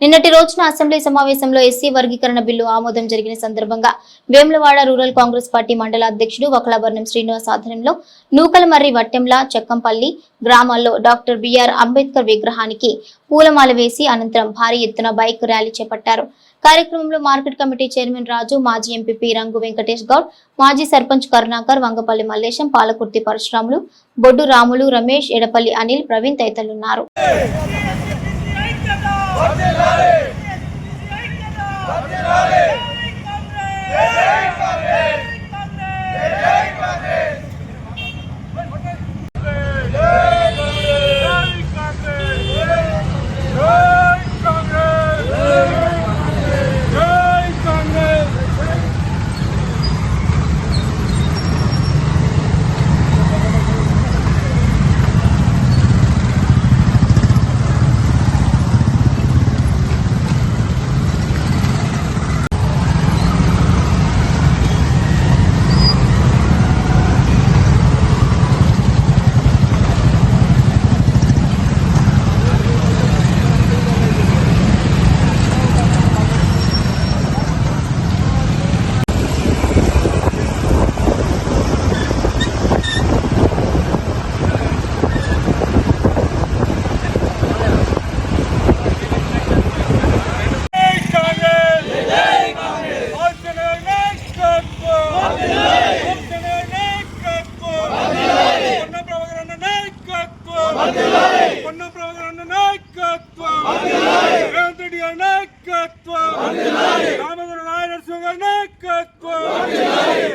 నిన్నటి రోజున అసెంబ్లీ సమావేశంలో ఎస్సీ వర్గీకరణ బిల్లు ఆమోదం జరిగిన సందర్భంగా వేములవాడ రూరల్ కాంగ్రెస్ పార్టీ మండల అధ్యక్షుడు వకలాభరణం శ్రీనివాస్ ఆధ్వర్యంలో నూకలమర్రి వట్టెంల చెక్కంపల్లి గ్రామాల్లో డాక్టర్ బిఆర్ అంబేద్కర్ విగ్రహానికి పూలమాల వేసి అనంతరం భారీ ఎత్తున బైక్ ర్యాలీ చేపట్టారు. కార్యక్రమంలో మార్కెట్ కమిటీ చైర్మన్ రాజు మాజీ ఎంపీపీ రంగు వెంకటేష్ గౌడ్ మాజీ సర్పంచ్ కరుణాకర్ వంగపల్లి మల్లేశం పాలకుర్తి పరశురాములు బొడ్డు రాములు రమేష్ ఎడపల్లి అనిల్ ప్రవీణ్ తదితరులున్నారు. వర్ధిల్లాలి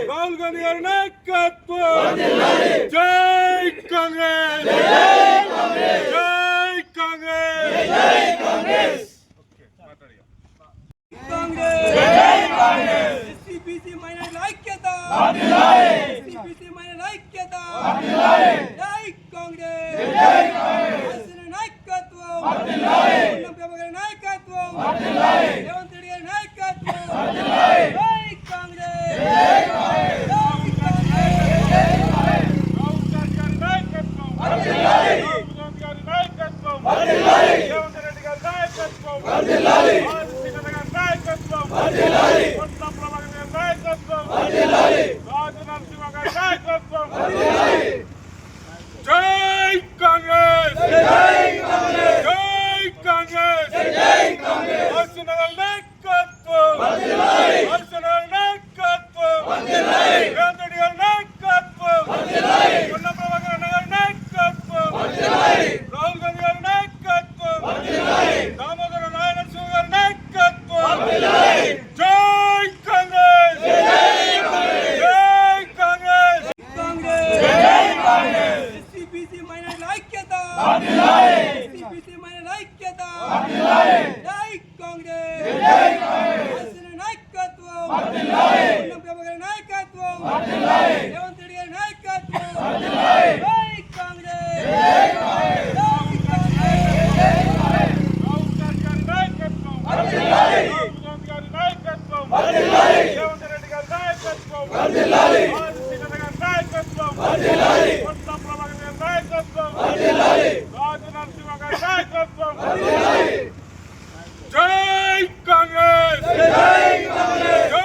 ராகுல் காந்தி நாயகத்துவம் ஜெய் காங்கிரஸ் ஜெய் காங்கிரஸ் காங்கிரஸ் ఐక్యత. నాయకత్వం! రేవంత్ రెడ్డి గారి నాయకత్వం! జై కాంగ్రెస్! జై కాంగ్రెస్. జై కాంగ్రెస్!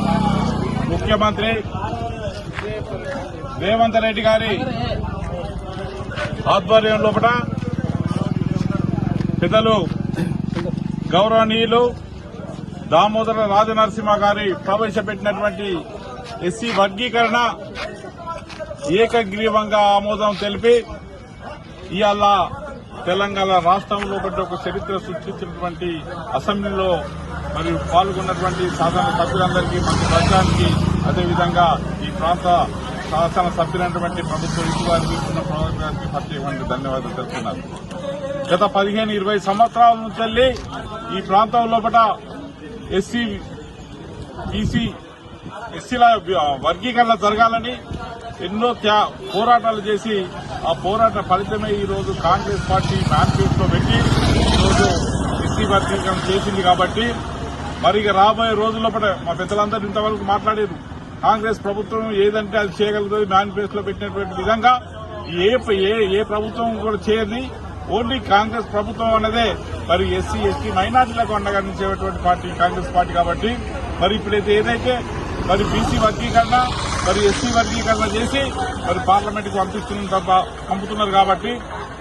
ముఖ్యమంత్రి రేవంత్ రెడ్డి గారి ఆధ్వర్యం లోపల పెద్దలు గౌరవనీయులు దామోదర రాజనరసింహ గారి ప్రవేశపెట్టినటువంటి ఎస్సీ వర్గీకరణ ఏకగ్రీవంగా ఆమోదం తెలిపి ఇవాళ తెలంగాణ రాష్ట్రంలో ఒక చరిత్ర సృష్టించినటువంటి అసెంబ్లీలో మరియు పాల్గొన్నటువంటి సాధారణ సభ్యులందరికీ మన ప్రజానికి అదేవిధంగా ఈ ప్రాంత శాసన సభ్యులైనటువంటి ప్రభుత్వ ఇటు వారి తీసుకున్న ప్రభుత్వానికి ఫస్ట్ ఇవ్వండి ధన్యవాదాలు తెలుపుతున్నారు గత పదిహేను ఇరవై సంవత్సరాల నుంచి ఈ ప్రాంతం లోపల ఎస్సీ బీసీ ఎస్సీల వర్గీకరణ జరగాలని ఎన్నో త్యా పోరాటాలు చేసి ఆ పోరాట ఫలితమే ఈరోజు కాంగ్రెస్ పార్టీ మేనిఫెస్టో పెట్టి ఈరోజు ఎస్సీ వర్గీకరణ చేసింది కాబట్టి మరి రాబోయే రోజుల్లో మా పెద్దలందరూ ఇంతవరకు మాట్లాడారు కాంగ్రెస్ ప్రభుత్వం ఏదంటే అది చేయగలుగుతుంది మేనిఫెస్టోలో పెట్టినటువంటి విధంగా ఏ ఏ ఏ ప్రభుత్వం కూడా చేయని ఓన్లీ కాంగ్రెస్ ప్రభుత్వం అన్నదే. మరి ఎస్సీ ఎస్టీ మైనార్టీలకు అండగా పార్టీ కాంగ్రెస్ పార్టీ కాబట్టి మరి ఇప్పుడైతే ఏదైతే మరి బీసీ వర్గీకరణ మరి ఎస్సీ వర్గీకరణ చేసి మరి పార్లమెంట్కి పంపిస్తున్న తప్ప- పంపుతున్నారు కాబట్టి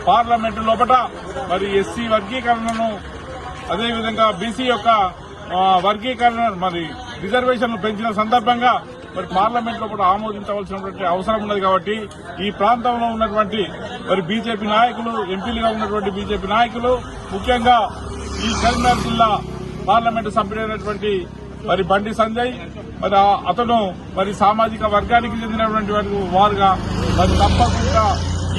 పార్లమెంట్ లోపల మరి ఎస్సీ వర్గీకరణను అదేవిధంగా బీసీ యొక్క వర్గీకరణ మరి రిజర్వేషన్లు పెంచిన సందర్భంగా మరి పార్లమెంట్లో కూడా ఆమోదించవలసినటువంటి అవసరం ఉన్నది కాబట్టి ఈ ప్రాంతంలో ఉన్నటువంటి మరి బీజేపీ నాయకులు ఎంపీలుగా ఉన్నటువంటి బీజేపీ నాయకులు ముఖ్యంగా ఈ కరీంనగర్ జిల్లా పార్లమెంటు సభ్యుడైనటువంటి మరి బండి సంజయ్ మరి అతను మరి సామాజిక వర్గానికి చెందినటువంటి వారుగా మరి తప్పకుండా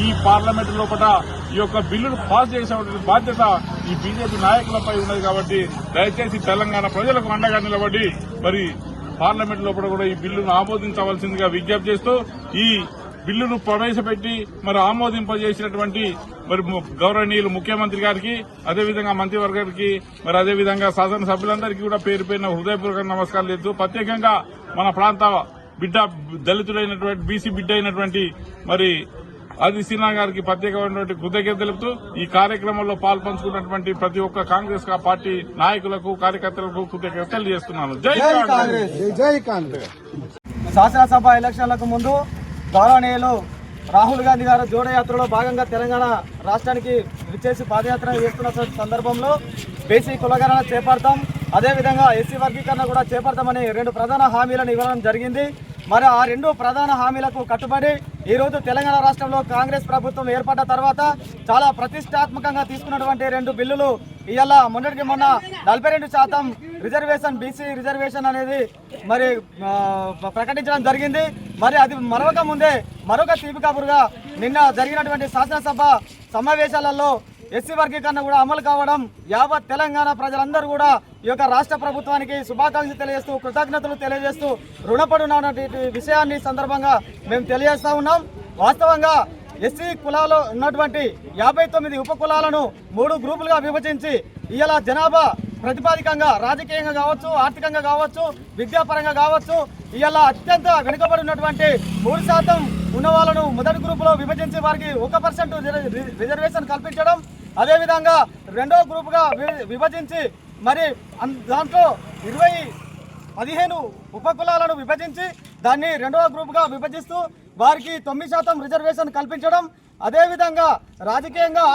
ఈ పార్లమెంట్ లోపల ఈ యొక్క బిల్లును పాస్ చేసేటువంటి బాధ్యత ఈ బీజేపీ నాయకులపై ఉన్నది కాబట్టి దయచేసి తెలంగాణ ప్రజలకు అండగా నిలబడి మరి పార్లమెంట్ లోపల కూడా ఈ బిల్లును ఆమోదించవలసిందిగా విజ్ఞప్తి చేస్తూ ఈ బిల్లును ప్రవేశపెట్టి మరి ఆమోదింపజేసినటువంటి మరి గౌరవనీయులు ముఖ్యమంత్రి గారికి అదేవిధంగా మంత్రివర్గానికి మరి అదేవిధంగా శాసనసభ్యులందరికీ కూడా పేరు పేరున హృదయపూర్వక నమస్కారం చేస్తూ ప్రత్యేకంగా మన ప్రాంత బిడ్డ దళితులైనటువంటి బీసీ బిడ్డ అయినటువంటి మరి ఆది సిన్హా గారికి ప్రత్యేకమైనటువంటి కృతజ్ఞత తెలుపుతూ ఈ కార్యక్రమంలో పాల్పంచుకున్నటువంటి ప్రతి ఒక్క కాంగ్రెస్ పార్టీ నాయకులకు కార్యకర్తలకు కృతజ్ఞత తెలియజేస్తున్నాను జై కాంగ్రెస్! జై కాంగ్రెస్! శాసనసభ ఎలక్షన్లకు ముందు గౌరవనీయులు రాహుల్ గాంధీ గారు జోడయాత్రలో భాగంగా తెలంగాణ రాష్ట్రానికి విచ్చేసి పాదయాత్ర చేస్తున్న సందర్భంలో బీసీ కులగణన చేపడతాం. అదేవిధంగా ఎస్సీ వర్గీకరణ కూడా చేపడతామని రెండు ప్రధాన హామీలను ఇవ్వడం జరిగింది. మరి ఆ రెండు ప్రధాన హామీలకు కట్టుబడి ఈరోజు తెలంగాణ రాష్ట్రంలో కాంగ్రెస్ ప్రభుత్వం ఏర్పడ్డ తర్వాత చాలా ప్రతిష్టాత్మకంగా తీసుకున్నటువంటి రెండు బిల్లులు ఇవాళ మొన్నటికి మొన్న నలభై రెండు శాతం రిజర్వేషన్ బీసీ రిజర్వేషన్ అనేది మరి ప్రకటించడం జరిగింది. మరి అది మరొక ముందే మరొక తీపి కబురుగా నిన్న జరిగినటువంటి శాసనసభ సమావేశాలలో ఎస్సీ వర్గీకరణ కూడా అమలు కావడం యావత్ తెలంగాణ ప్రజలందరూ కూడా ఈ యొక్క రాష్ట్ర ప్రభుత్వానికి శుభాకాంక్షలు తెలియజేస్తూ కృతజ్ఞతలు తెలియజేస్తూ రుణపడున్నటువంటి విషయాన్ని సందర్భంగా మేము తెలియజేస్తూ ఉన్నాం. వాస్తవంగా ఎస్సీ కులాలో ఉన్నటువంటి యాభై తొమ్మిది ఉప కులాలను మూడు గ్రూపులుగా విభజించి ఇలా జనాభా ప్రతిపాదికంగా రాజకీయంగా కావచ్చు ఆర్థికంగా కావచ్చు విద్యాపరంగా కావచ్చు ఇలా అత్యంత వెనుకబడి ఉన్నటువంటి మూడు శాతం ఉన్న వాళ్ళను మొదటి గ్రూపులో విభజించి వారికి ఒక పర్సెంట్ రిజర్వేషన్ కల్పించడం అదేవిధంగా రెండో గ్రూపుగా విభజించి మరి దాంట్లో ఇరవై పదిహేను ఉపకులాలను విభజించి దాన్ని రెండవ గ్రూప్గా విభజిస్తూ వారికి తొమ్మిది శాతం రిజర్వేషన్ కల్పించడం అదేవిధంగా రాజకీయంగా